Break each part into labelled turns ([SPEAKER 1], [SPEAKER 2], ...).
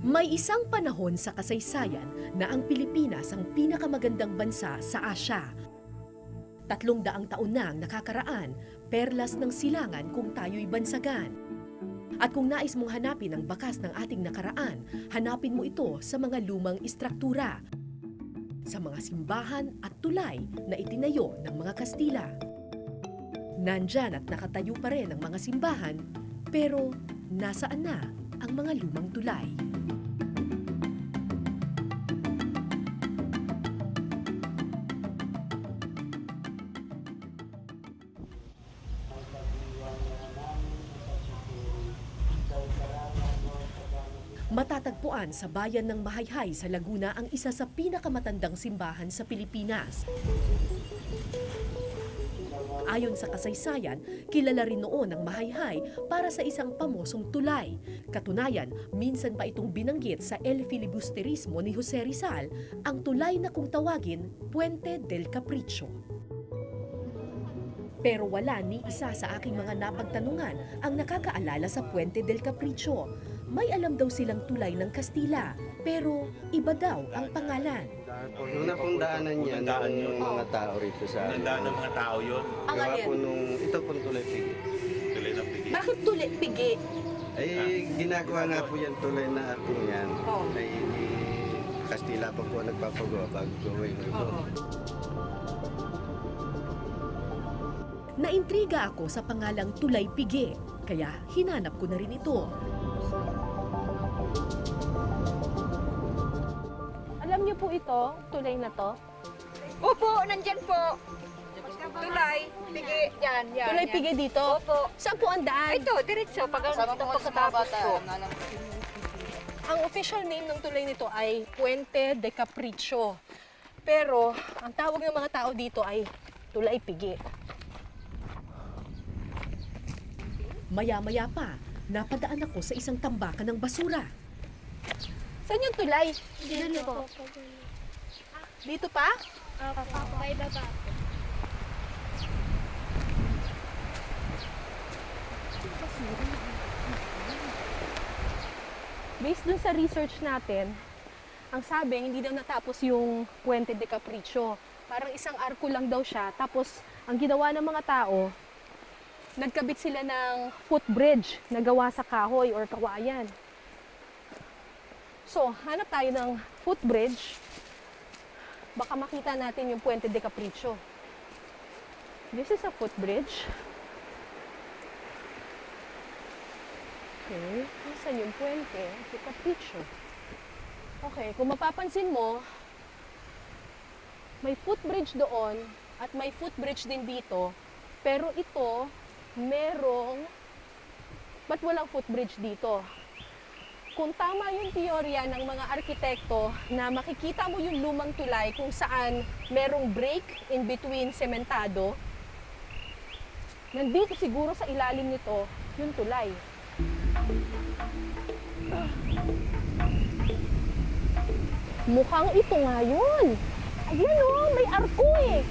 [SPEAKER 1] May isang panahon sa kasaysayan na ang Pilipinas ang pinakamagandang bansa sa Asya. Tatlong daang taon na ang nakakaraan, perlas ng silangan kung tayo'y bansagan. At kung nais mong hanapin ang bakas ng ating nakaraan, hanapin mo ito sa mga lumang istruktura, sa mga simbahan at tulay na itinayo ng mga Kastila. Nandyan at nakatayo pa rin ang mga simbahan, pero nasaan na ang mga lumang tulay? Matatagpuan sa bayan ng Mahayhay sa Laguna ang isa sa pinakamatandang simbahan sa Pilipinas. Ayon sa kasaysayan, kilala rin noon ang Mahayhay para sa isang pamosong tulay. Katunayan, minsan pa itong binanggit sa El Filibusterismo ni Jose Rizal, ang tulay na kung tawagin Puente del Capricho. Pero wala ni isa sa aking mga napagtanungan ang nakakaalala sa Puente del Capricho. May alam daw silang tulay ng Kastila, pero iba daw ang pangalan.
[SPEAKER 2] Nung napong daanan niya,
[SPEAKER 3] Daan
[SPEAKER 2] noong
[SPEAKER 3] yun.
[SPEAKER 2] mga tao rito sa...
[SPEAKER 3] Tandaan ng mga tao yun.
[SPEAKER 1] Ang
[SPEAKER 2] Gawa
[SPEAKER 1] alin?
[SPEAKER 2] po nung... Ito pong tulay pigi.
[SPEAKER 3] Tuloy ng pigil.
[SPEAKER 1] Bakit tuli pigi?
[SPEAKER 2] Ay, ginagawa nga po yan tulay na arking yan.
[SPEAKER 1] Oo.
[SPEAKER 2] Ay, di Kastila pa po nagpapagawa bago gawin ito.
[SPEAKER 1] Naintriga ako sa pangalang Tulay Pigi, kaya hinanap ko na rin ito.
[SPEAKER 4] Po ito, tulay na to?
[SPEAKER 5] Opo, nandyan po. Tulay, pigi, yan, yan.
[SPEAKER 4] Tulay
[SPEAKER 5] yan.
[SPEAKER 4] pigi dito?
[SPEAKER 5] Opo.
[SPEAKER 4] Saan po ang daan?
[SPEAKER 5] Ito, diretso, pag ito pagkatapos po.
[SPEAKER 4] Ang official name ng tulay nito ay Puente de Capricho. Pero, ang tawag ng mga tao dito ay tulay pigi.
[SPEAKER 1] Maya-maya pa, napadaan ako sa isang tambakan ng basura.
[SPEAKER 4] Saan yung tulay?
[SPEAKER 6] Dito po.
[SPEAKER 4] Dito pa?
[SPEAKER 6] May baba po.
[SPEAKER 4] Based dun sa research natin, ang sabi, hindi daw natapos yung Puente de Capricho. Parang isang arko lang daw siya. Tapos, ang ginawa ng mga tao, nagkabit sila ng footbridge na gawa sa kahoy or kawayan. So, hanap tayo ng footbridge. Baka makita natin yung Puente de Capricho. This is a footbridge. Okay, nasan yung Puente de Capricho? Okay, kung mapapansin mo, may footbridge doon at may footbridge din dito. Pero ito, merong, ba't walang footbridge dito? Kung tama yung teorya ng mga arkitekto na makikita mo yung lumang tulay kung saan merong break in between sementado, nandito siguro sa ilalim nito yung tulay. Mukhang ito nga yun. Ayan o, may arko eh.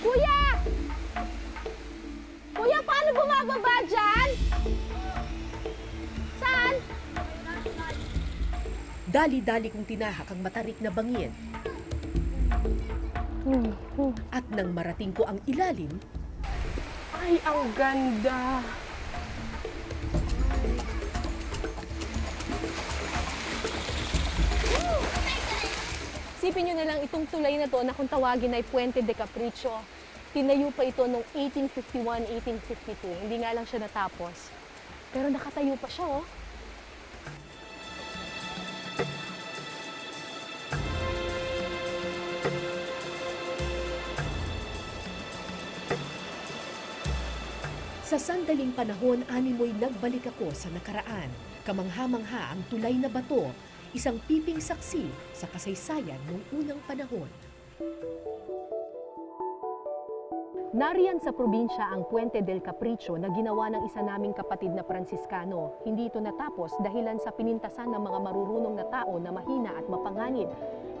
[SPEAKER 4] Kuya! Kuya, paano bumababa dyan?
[SPEAKER 1] Dali-dali kong tinahak ang matarik na bangin at nang marating ko ang ilalim,
[SPEAKER 4] Ay, ang ganda. Sipin nyo na lang itong tulay na to na kung tawagin ay Puente de Capricho. Tinayo pa ito noong 1851, 1852. Hindi nga lang siya natapos. Pero nakatayo pa siya, oh.
[SPEAKER 1] Sa sandaling panahon, animoy nagbalik ako sa nakaraan. Kamangha-mangha ang tulay na bato, isang piping saksi sa kasaysayan noong unang panahon.
[SPEAKER 4] Nariyan sa probinsya ang Puente del Capricho na ginawa ng isa naming kapatid na Pransiskano. Hindi ito natapos dahilan sa pinintasan ng mga marurunong na tao na mahina at mapanganib.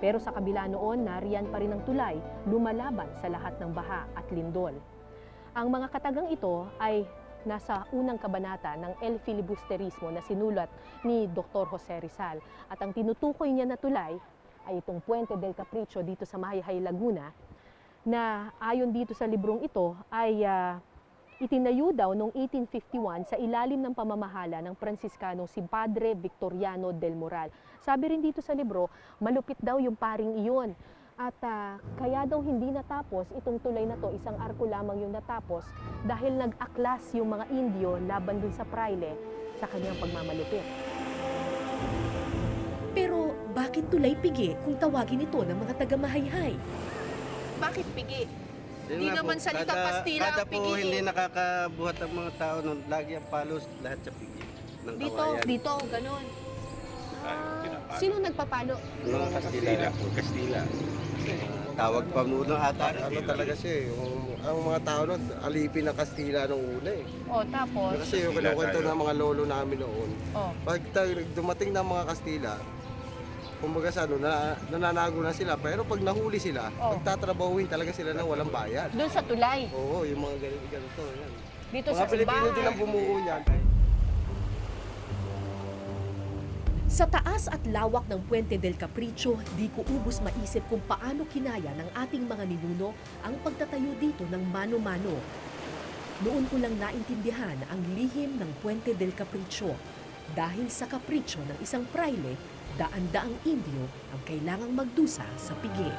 [SPEAKER 4] Pero sa kabila noon, nariyan pa rin ang tulay, lumalaban sa lahat ng baha at lindol. Ang mga katagang ito ay nasa unang kabanata ng El Filibusterismo na sinulat ni Dr. Jose Rizal. At ang tinutukoy niya na tulay ay itong Puente del Capricho dito sa Mahayhay, Laguna na ayon dito sa librong ito ay ah, itinayo daw noong 1851 sa ilalim ng pamamahala ng Pransiskano si Padre Victoriano del Moral. Sabi rin dito sa libro, malupit daw yung paring iyon. At ah, kaya daw hindi natapos itong tulay na to, isang arko lamang yung natapos dahil nag-aklas yung mga Indio laban dun sa praile sa kanyang pagmamalupit.
[SPEAKER 1] Pero bakit tulay pigi kung tawagin ito ng mga taga-mahayhay?
[SPEAKER 5] Bakit pigi?
[SPEAKER 2] Yun
[SPEAKER 5] Di
[SPEAKER 2] nga
[SPEAKER 5] naman
[SPEAKER 2] po,
[SPEAKER 5] salitang
[SPEAKER 2] kada-
[SPEAKER 5] Kastila
[SPEAKER 2] Kada
[SPEAKER 5] ang
[SPEAKER 2] po
[SPEAKER 5] pigi.
[SPEAKER 2] hindi nakakabuhat ang mga tao nun. Lagi ang palos lahat sa pigi ng
[SPEAKER 4] Dito,
[SPEAKER 2] kawayan.
[SPEAKER 4] dito, ganun.
[SPEAKER 3] Pinapalo.
[SPEAKER 4] Sino nagpapalo?
[SPEAKER 2] Mga
[SPEAKER 3] Kastila. Kastila.
[SPEAKER 2] Tawag pa muna ata.
[SPEAKER 7] ano talaga siya eh, yung, ang mga tao nun, alipin ng Kastila nung una eh.
[SPEAKER 4] O, tapos,
[SPEAKER 7] Kasi yung
[SPEAKER 3] Kastila
[SPEAKER 7] kinukwento
[SPEAKER 3] tayo.
[SPEAKER 7] ng mga lolo namin noon,
[SPEAKER 4] oh,
[SPEAKER 7] pag ta- dumating ng mga Kastila, kumbaga sa ano, na, nananago na sila. Pero pag nahuli sila,
[SPEAKER 4] Oh.
[SPEAKER 7] pagtatrabahuin talaga sila ng walang bayad.
[SPEAKER 4] dun sa tulay,
[SPEAKER 7] Oo, yung mga ganito, ganito. Yan.
[SPEAKER 4] dito
[SPEAKER 7] Mga
[SPEAKER 4] sa
[SPEAKER 7] Pilipino
[SPEAKER 4] simbahan.
[SPEAKER 7] din ang bumuo niyan.
[SPEAKER 1] Sa taas at lawak ng Puente del Capricho, di ko ubos maisip kung paano kinaya ng ating mga ninuno ang pagtatayo dito ng mano-mano. Noon ko lang naintindihan ang lihim ng Puente del Capricho. Dahil sa kapricho ng isang praile, daan-daang Indio ang kailangang magdusa sa pigi.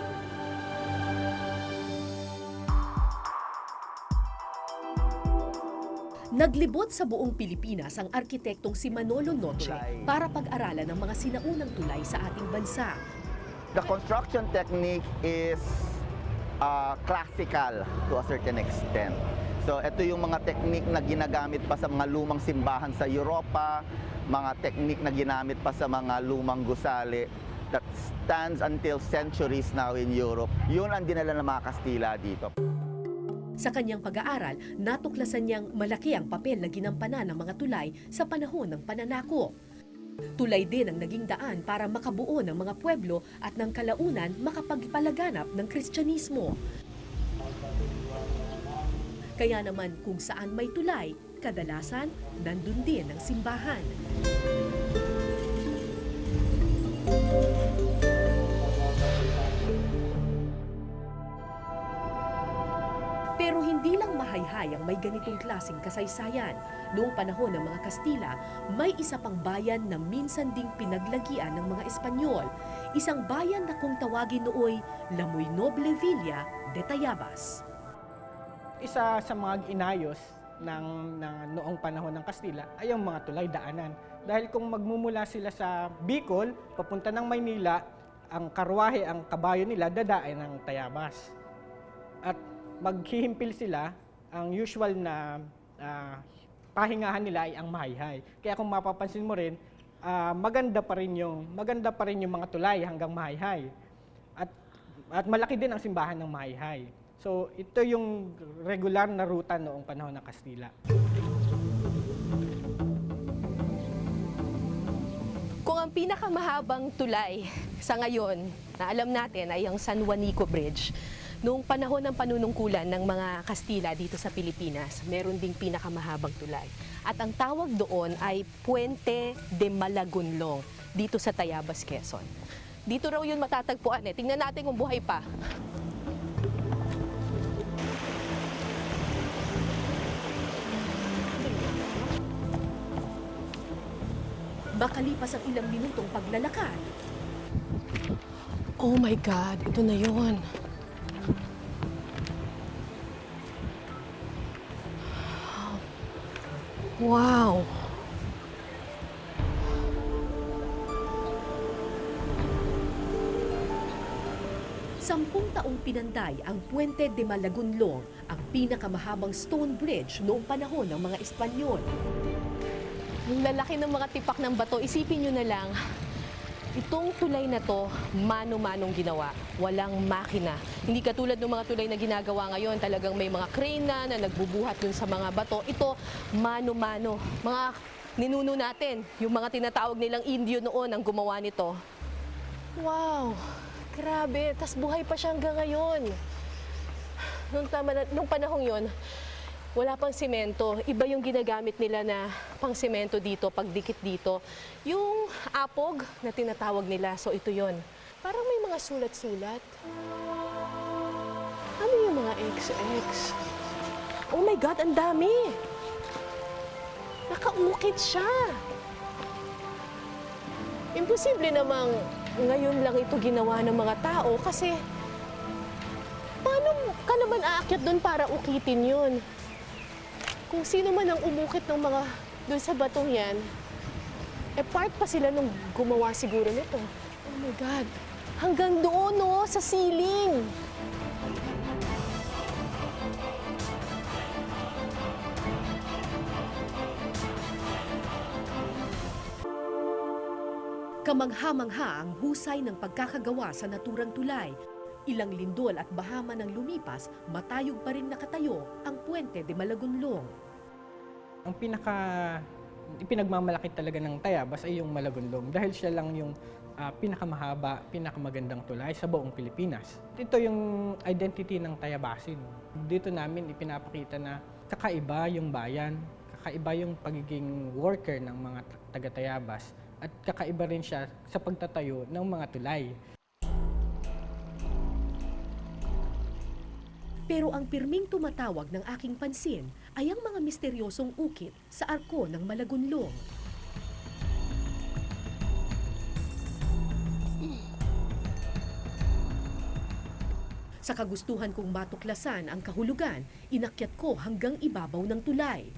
[SPEAKER 1] Naglibot sa buong Pilipinas ang arkitektong si Manolo Noche para pag-aralan ng mga sinaunang tulay sa ating bansa.
[SPEAKER 8] The construction technique is uh, classical to a certain extent. So ito yung mga technique na ginagamit pa sa mga lumang simbahan sa Europa, mga technique na ginamit pa sa mga lumang gusali that stands until centuries now in Europe. Yun ang dinala ng mga Kastila dito.
[SPEAKER 1] Sa kanyang pag-aaral, natuklasan niyang malaki ang papel na ginampanan ng mga tulay sa panahon ng pananako. Tulay din ang naging daan para makabuo ng mga pueblo at ng kalaunan makapagpalaganap ng Kristyanismo. Kaya naman kung saan may tulay, kadalasan nandun din ang simbahan. Pero hindi lang mahayhay ang may ganitong klaseng kasaysayan. Noong panahon ng mga Kastila, may isa pang bayan na minsan ding pinaglagian ng mga Espanyol. Isang bayan na kung tawagin nooy Lamoy Noble Villa de Tayabas.
[SPEAKER 9] isa sa mga inayos ng, ng noong panahon ng Kastila ay ang mga tulay daanan. Dahil kung magmumula sila sa Bicol, papunta ng Maynila, ang karwahe, ang kabayo nila, dadain ng Tayabas. At maghihimpil sila, ang usual na ah, pahingahan nila ay ang mahayhay. Kaya kung mapapansin mo rin, ah, maganda pa rin yung maganda pa rin yung mga tulay hanggang mahayhay. At at malaki din ang simbahan ng mahayhay. So ito yung regular na ruta noong panahon ng Kastila.
[SPEAKER 4] Kung ang pinakamahabang tulay sa ngayon na alam natin ay ang San Juanico Bridge, noong panahon ng panunungkulan ng mga Kastila dito sa Pilipinas, meron ding pinakamahabang tulay. At ang tawag doon ay Puente de Malagunlong dito sa Tayabas, Quezon. Dito raw yun matatagpuan eh. Tingnan natin kung buhay pa.
[SPEAKER 1] Makalipas ang ilang minutong paglalakad,
[SPEAKER 4] Oh my God, ito na yun. Wow.
[SPEAKER 1] Sampung taong pinanday ang Puente de Malagunlong, ang pinakamahabang stone bridge noong panahon ng mga Espanyol.
[SPEAKER 4] Ang lalaki ng mga tipak ng bato, isipin nyo na lang, itong tulay na to, mano-manong ginawa. Walang makina. Hindi katulad ng mga tulay na ginagawa ngayon, talagang may mga crane na, na nagbubuhat dun sa mga bato. Ito, mano-mano. Mga ninuno natin, yung mga tinatawag nilang Indio noon ang gumawa nito. Wow! Grabe, tas buhay pa siya hanggang ngayon. Nung, tama na, nung panahong yon, Wala pang semento. Iba yung ginagamit nila na pang semento dito, pagdikit dito. Yung apog na tinatawag nila. So ito yon. Parang may mga sulat-sulat. Ano yung mga XX? Oh my God, ang dami! Nakaukit siya! Imposible namang ngayon lang ito ginawa ng mga tao kasi paano ka naman aakyat doon para ukitin yun? Kung sino man ang umukit ng mga doon sa batong yan, eh part pa sila nung gumawa siguro nito. Oh my God! Hanggang doon, no? Sa ceiling!
[SPEAKER 1] Kamangha-mangha ang husay ng pagkakagawa sa naturang tulay. Ilang lindol at bahama ng lumipas, matayog pa rin nakatayo ang Puente de Malagunlong.
[SPEAKER 9] Ang pinaka ipinagmamalaki talaga ng Tayabas ay yung Malagunlong dahil siya lang yung ah, pinakamahaba, pinakamagandang tulay sa buong Pilipinas. Ito yung identity ng Tayabasin. Dito namin ipinapakita na kakaiba yung bayan, kakaiba yung pagiging worker ng mga ta- taga-Tayabas at kakaiba rin siya sa pagtatayo ng mga tulay.
[SPEAKER 1] Pero ang pirming tumatawag ng aking pansin ay ang mga misteryosong ukit sa arko ng Malagunlong. Sa kagustuhan kong matuklasan ang kahulugan, inakyat ko hanggang ibabaw ng tulay.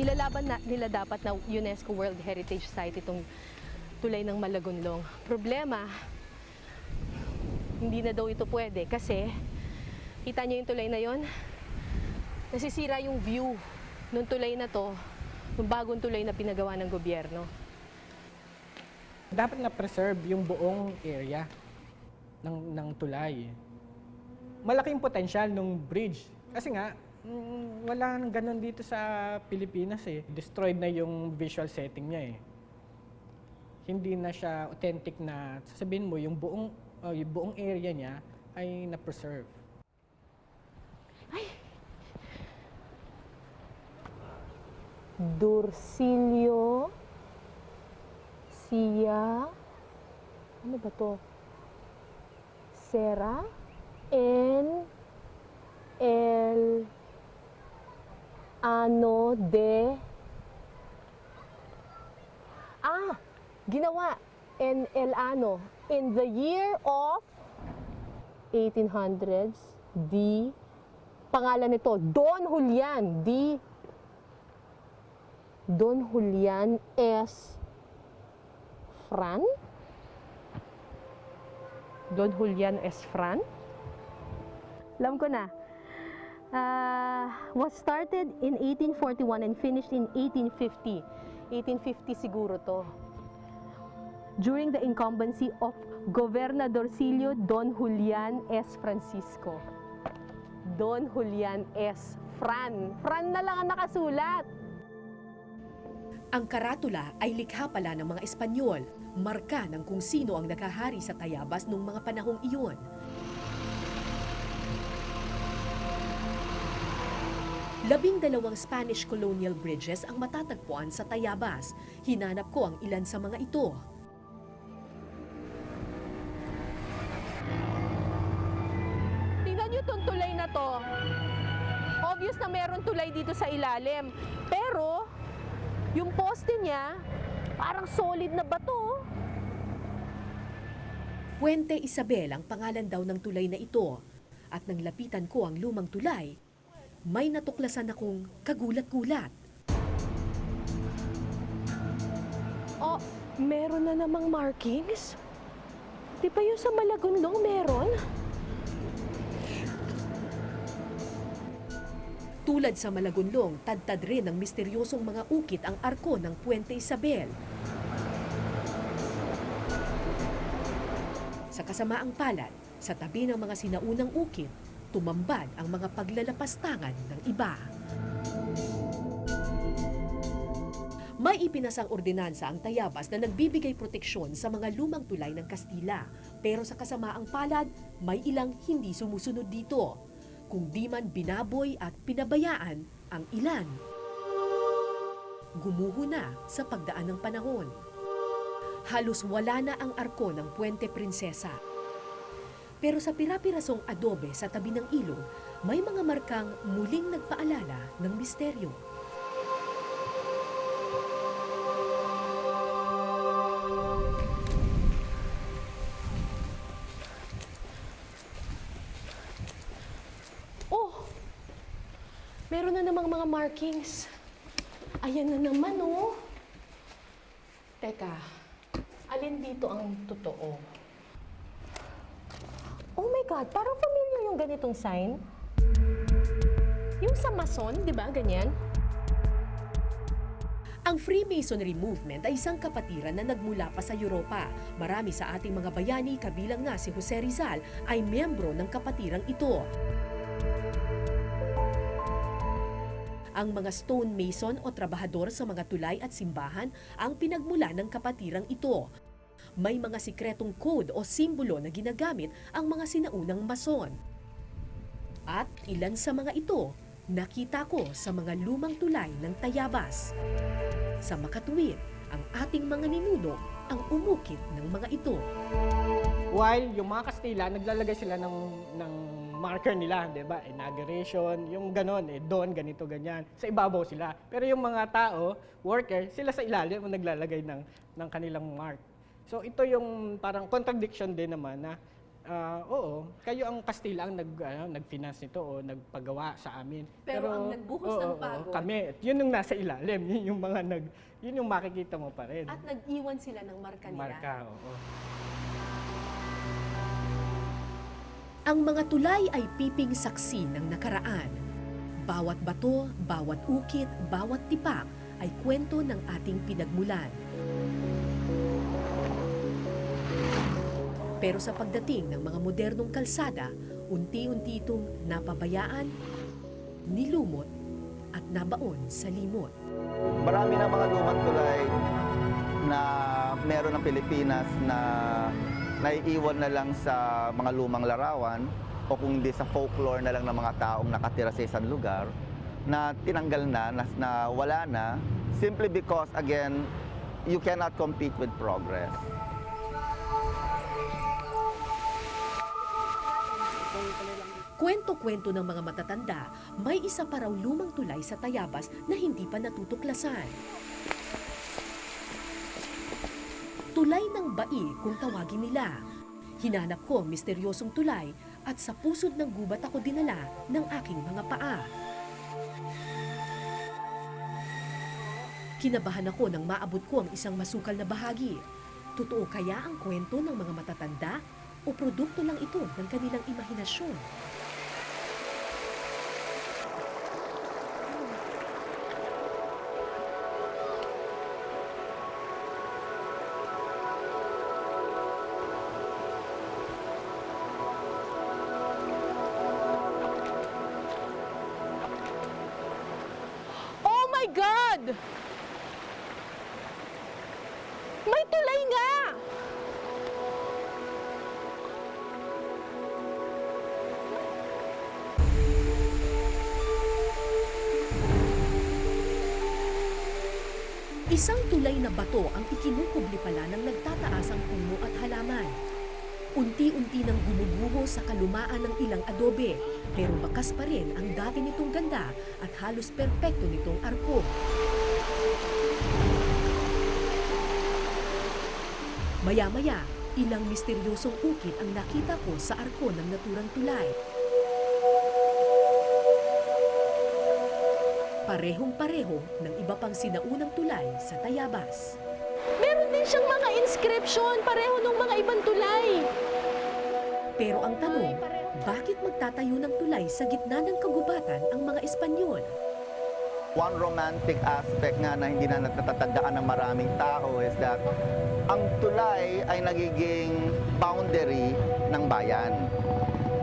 [SPEAKER 4] Ilalaban na, nila dapat na UNESCO World Heritage Site itong tulay ng Malagunlong. Problema, hindi na daw ito pwede kasi kita niyo yung tulay na yon? Nasisira yung view ng tulay na to, ng bagong tulay na pinagawa ng gobyerno.
[SPEAKER 9] dapat na preserve yung buong area ng ng tulay. Malaking potensyal ng bridge kasi nga mm, wala nang ganun dito sa Pilipinas eh. Destroyed na yung visual setting niya eh. Hindi na siya authentic na sasabihin mo yung buong uh, yung buong area niya ay na-preserve.
[SPEAKER 4] Dursilio Sia ano ba to? Sera N El Ano de ginawa N El Ano in the year of 1800s D pangalan nito Don Julian D Don Julian S. Fran? Don Julian S. Fran? Alam ko na. Uh, was started in 1841 and finished in 1850. 1850 siguro to. During the incumbency of Gobernadorcillo Don Julian S. Francisco. Don Julian S. Fran. Fran na lang ang nakasulat.
[SPEAKER 1] Ang karatula ay likha pala ng mga Espanyol, marka ng kung sino ang nakahari sa Tayabas noong mga panahong iyon. Labing dalawang Spanish colonial bridges ang matatagpuan sa Tayabas. Hinanap ko ang ilan sa mga ito.
[SPEAKER 4] Na meron tulay dito sa ilalim. Pero, yung poste niya, parang solid na bato.
[SPEAKER 1] Puente Isabel ang pangalan daw ng tulay na ito. At nang lapitan ko ang lumang tulay, may natuklasan akong kagulat-gulat.
[SPEAKER 4] Oh, meron na namang markings? Di ba yung sa Malagundong meron?
[SPEAKER 1] Tulad sa Malagunlong, tadtad rin ng misteryosong mga ukit ang arko ng Puente Isabel. Sa kasamaang palad, sa tabi ng mga sinaunang ukit, tumambad ang mga paglalapastangan ng iba. May ipinasang ordinansa ang Tayabas na nagbibigay proteksyon sa mga lumang tulay ng Kastila Pero sa kasamaang palad, may ilang hindi sumusunod dito. Kung di man binaboy at pinabayaan ang ilan. Gumuho na sa pagdaan ng panahon. Halos wala na ang arko ng Puente Prinsesa. Pero sa pirapirasong adobe sa tabi ng ilog, may mga markang muling nagpaalala ng misteryo.
[SPEAKER 4] Markings. Ayan na naman, oh. Teka, alin dito ang totoo? Oh my God, parang familiar yung ganitong sign. Yung sa Mason, di ba? Ganyan.
[SPEAKER 1] Ang Freemasonry movement ay isang kapatiran na nagmula pa sa Europa. Marami sa ating mga bayani, kabilang nga si Jose Rizal, ay miyembro ng kapatirang ito. Ang mga stonemason o trabahador sa mga tulay at simbahan ang pinagmula ng kapatirang ito. May mga sikretong code o simbolo na ginagamit ang mga sinaunang mason. At ilan sa mga ito, nakita ko sa mga lumang tulay ng Tayabas. Sa makatuwid, ang ating mga ninuno ang umukit ng mga ito.
[SPEAKER 9] While yung mga Kastila, naglalagay sila ng, ng marker nila, di ba? Inauguration, yung ganon, eh, doon, ganito, ganyan. Sa ibabaw sila. Pero yung mga tao, worker, sila sa ilalim ang naglalagay ng, ng kanilang mark. So ito yung parang contradiction din naman na, ah, oo, kayo ang Kastila ang nag, ano, nag-finance nito o nagpagawa sa amin.
[SPEAKER 4] Pero ang nagbuhos ng
[SPEAKER 9] oo, oo,
[SPEAKER 4] pagod.
[SPEAKER 9] kami. Yun yung nasa ilalim, yun yung mga nag, yun yung makikita mo pa rin.
[SPEAKER 4] At nag-iwan sila ng marka nila.
[SPEAKER 9] Marka, oo.
[SPEAKER 1] Ang mga tulay ay piping saksi ng nakaraan. Bawat bato, bawat ukit, bawat tipak ay kwento ng ating pinagmulan. Pero sa pagdating ng mga modernong kalsada, unti-unti itong napabayaan, nilumot at nabaon sa limot.
[SPEAKER 8] Marami na mga lumang tulay na meron ng Pilipinas na naiiwan na lang sa mga lumang larawan o kung hindi sa folklore na lang ng mga taong nakatira sa isang lugar na tinanggal na, na, na wala na simply because again you cannot compete with progress.
[SPEAKER 1] Kwento-kwento ng mga matatanda, may isa pa raw lumang tulay sa Tayabas na hindi pa natutuklasan. Tulay ng bai kung tawagin nila. Hinanap ko ang misteryosong tulay at sa pusod ng gubat ako dinala ng aking mga paa. Kinabahan ako nang maabot ko ang isang masukal na bahagi. Totoo kaya ang kwento ng mga matatanda o produkto lang ito ng kanilang imahinasyon? Isang tulay na bato ang ikinukubli pala ng nagtataasang puno at halaman. Unti-unti nang gumuguho sa kalumaan ng ilang adobe, pero bakas pa rin ang dati nitong ganda at halos perpekto nitong arko. Maya-maya, ilang misteryosong ukit ang nakita ko sa arko ng naturang tulay. Parehong-pareho ng iba pang sinaunang tulay sa Tayabas.
[SPEAKER 4] Meron din siyang mga inscription, pareho ng mga ibang tulay.
[SPEAKER 1] Pero ang tanong, bakit magtatayo ng tulay sa gitna ng kagubatan ang mga Espanyol?
[SPEAKER 8] One romantic aspect nga na hindi na natatandaan ng maraming tao is that ang tulay ay nagiging boundary ng bayan.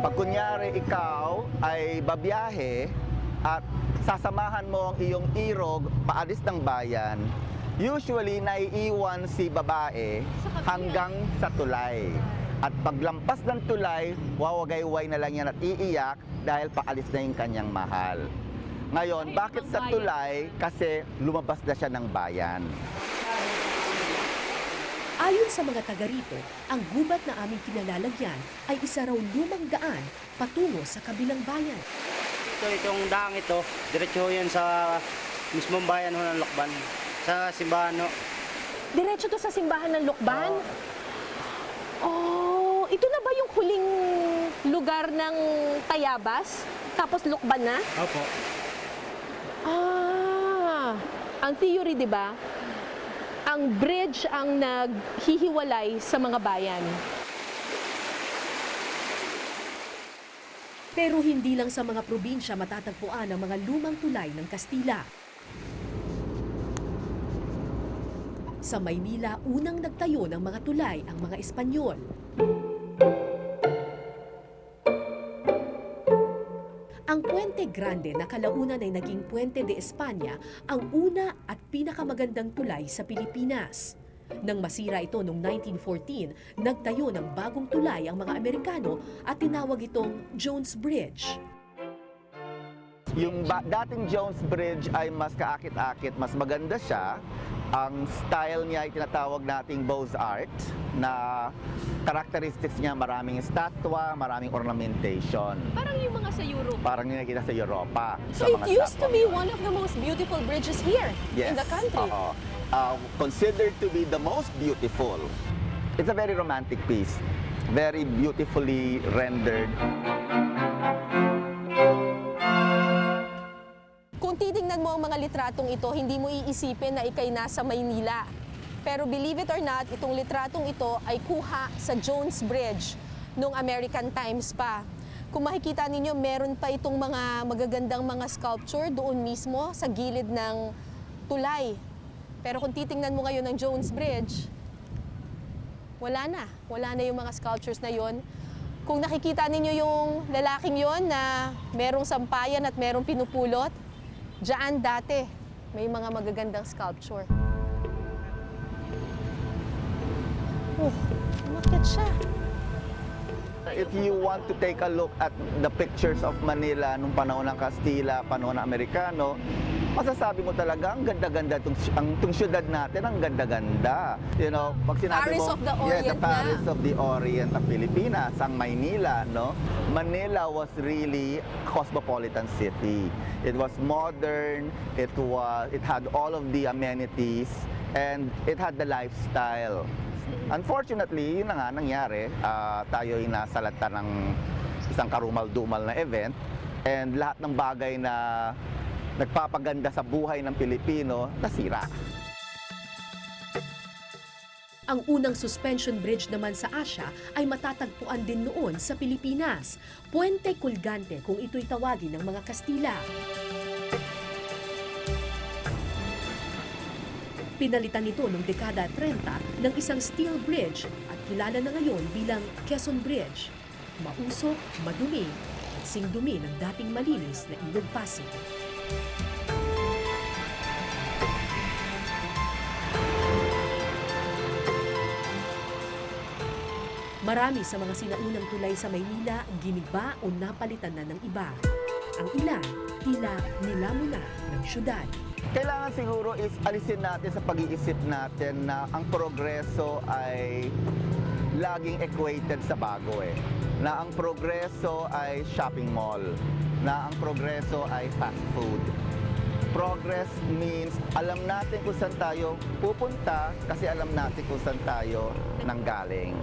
[SPEAKER 8] Pag kunyari ikaw ay babiyahe at sasamahan mo ang iyong irog paalis ng bayan, usually naiiwan si babae hanggang sa tulay. At paglampas ng tulay, wawagayway na lang yan at iiyak dahil paalis na yung kanyang mahal. Ngayon, bakit sa tulay? Kasi lumabas na siya ng bayan.
[SPEAKER 1] Ayon sa mga taga rito, ang gubat na aming kinalalagyan ay isa raw lumang daan patungo sa kabilang bayan.
[SPEAKER 2] Ito, itong daang ito, diretso yan sa mismong bayan ho ng Lokban. Sa simbahan ho.
[SPEAKER 4] Diretso to sa simbahan ng Lukban? Oh, ito na ba yung huling lugar ng Tayabas? Tapos Lukban na?
[SPEAKER 2] Opo.
[SPEAKER 4] Ah, ang theory, di ba? Ang bridge ang naghihiwalay sa mga bayan.
[SPEAKER 1] Pero hindi lang sa mga probinsya matatagpuan ang mga lumang tulay ng Kastila. Sa Maynila, unang nagtayo ng mga tulay ang mga Espanyol. Ang Puente Grande na kalaunan ay naging Puente de España ang una at pinakamagandang tulay sa Pilipinas. Nang masira ito noong 1914, nagtayo ng bagong tulay ang mga Amerikano at tinawag itong Jones Bridge.
[SPEAKER 8] Yung ba- dating Jones Bridge ay mas kaakit-akit, mas maganda siya. Ang style niya ay tinatawag nating Beaux-Art na characteristics niya maraming estatwa, maraming ornamentation.
[SPEAKER 4] Parang yung mga sa Europe.
[SPEAKER 8] Parang yung nakikita sa Europa.
[SPEAKER 4] So
[SPEAKER 8] sa
[SPEAKER 4] it
[SPEAKER 8] mga
[SPEAKER 4] used to be one of the most beautiful bridges here in the country.
[SPEAKER 8] oo. Uh, considered to be the most beautiful. It's a very romantic piece. Very beautifully rendered.
[SPEAKER 4] Kung titingnan mo ang mga litratong ito, hindi mo iisipin na ikay nasa Maynila. Pero believe it or not, itong litratong ito ay kuha sa Jones Bridge noong American Times pa. Kung makikita ninyo, meron pa itong mga magagandang mga sculpture doon mismo sa gilid ng tulay. Pero kung titingnan mo ngayon ng Jones Bridge, wala na. Wala na yung mga sculptures na yon. Kung nakikita ninyo yung lalaking yon na merong sampayan at merong pinupulot, Diyan dati, may mga magagandang sculpture. Oh, umakyat siya.
[SPEAKER 8] If you want to take a look at the pictures of Manila nung panahon ng Kastila, panahon ng Amerikano, masasabi mo talaga ang ganda-ganda tong ang tong syudad natin ang ganda-ganda. You know, pag sinabi
[SPEAKER 4] Paris
[SPEAKER 8] mo,
[SPEAKER 4] of the
[SPEAKER 8] yeah, the
[SPEAKER 4] Orient na.
[SPEAKER 8] Paris of the Orient of Pilipinas, ang Maynila, no? Manila was really cosmopolitan city. It was modern, it was it had all of the amenities and it had the lifestyle. Unfortunately, yun na nga nangyari. Ah, tayo ay nasalata ng isang karumal-dumal na event and lahat ng bagay na nagpapaganda sa buhay ng Pilipino, nasira.
[SPEAKER 1] Ang unang suspension bridge naman sa Asia ay matatagpuan din noon sa Pilipinas, Puente Colgante kung ito'y tawagin ng mga Kastila. Pinalitan ito noong dekada 30 ng isang steel bridge at kilala na ngayon bilang Quezon Bridge. Mausok, madumi, singdumi ng dating malinis na ilog Pasig. Marami sa mga sinaunang tulay sa Maynila giniba o napalitan na ng iba. Ang ilan, tila nilamon na ng syudad.
[SPEAKER 8] Kailangan siguro is alisin natin sa pag-iisip natin na ang progreso ay laging equated sa bago eh. Na ang progreso ay shopping mall. Na ang progreso ay fast food. Progress means alam natin kung saan tayo pupunta kasi alam natin kung saan tayo nanggaling.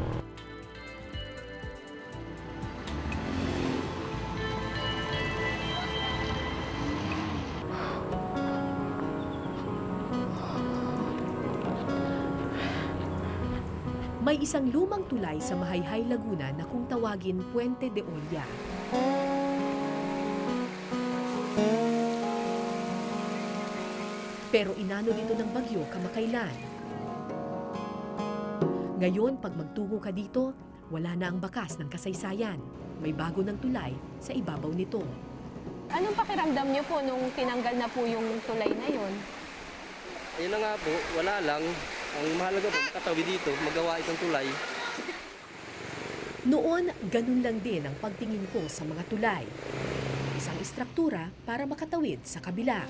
[SPEAKER 1] May isang lumang tulay sa Mahayhay, Laguna na kung tawagin Puente de Olla. Pero inano dito ng bagyo kamakailan. Ngayon, pag magtungo ka dito, wala na ang bakas ng kasaysayan. May bago ng tulay sa ibabaw nito.
[SPEAKER 4] Anong pakiramdam niyo po nung tinanggal na po yung tulay na yon?
[SPEAKER 2] Ayun na nga po, wala lang. Ang mahalaga po, makatawi dito, magawa itong tulay.
[SPEAKER 1] Noon, ganun lang din ang pagtingin ko sa mga tulay. Isang istruktura para makatawid sa kabila.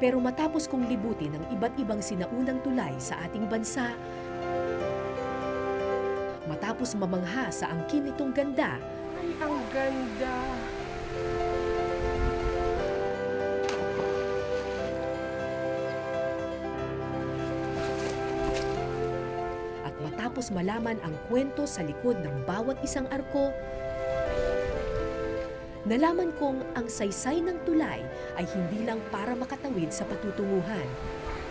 [SPEAKER 1] Pero matapos kong libutin ang iba't ibang sinaunang tulay sa ating bansa, matapos mamangha sa angkin nitong ganda,
[SPEAKER 4] Ay, ang ganda.
[SPEAKER 1] At matapos malaman ang kwento sa likod ng bawat isang arko, nalaman kong ang saysay ng tulay ay hindi lang para makatawid sa patutunguhan,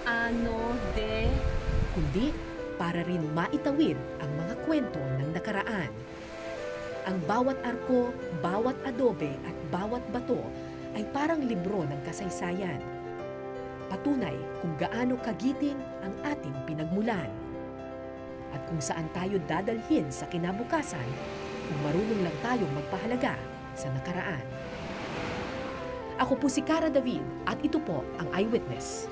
[SPEAKER 4] Ano de?
[SPEAKER 1] kundi para rin maitawid ang mga kwento ng nakaraan. Ang bawat arko, bawat adobe at bawat bato ay parang libro ng kasaysayan. Patunay kung gaano kagiting ang ating pinagmulan. At kung saan tayo dadalhin sa kinabukasan kung marunong lang tayong magpahalaga sa nakaraan. Ako po si Cara David at ito po ang Eyewitness.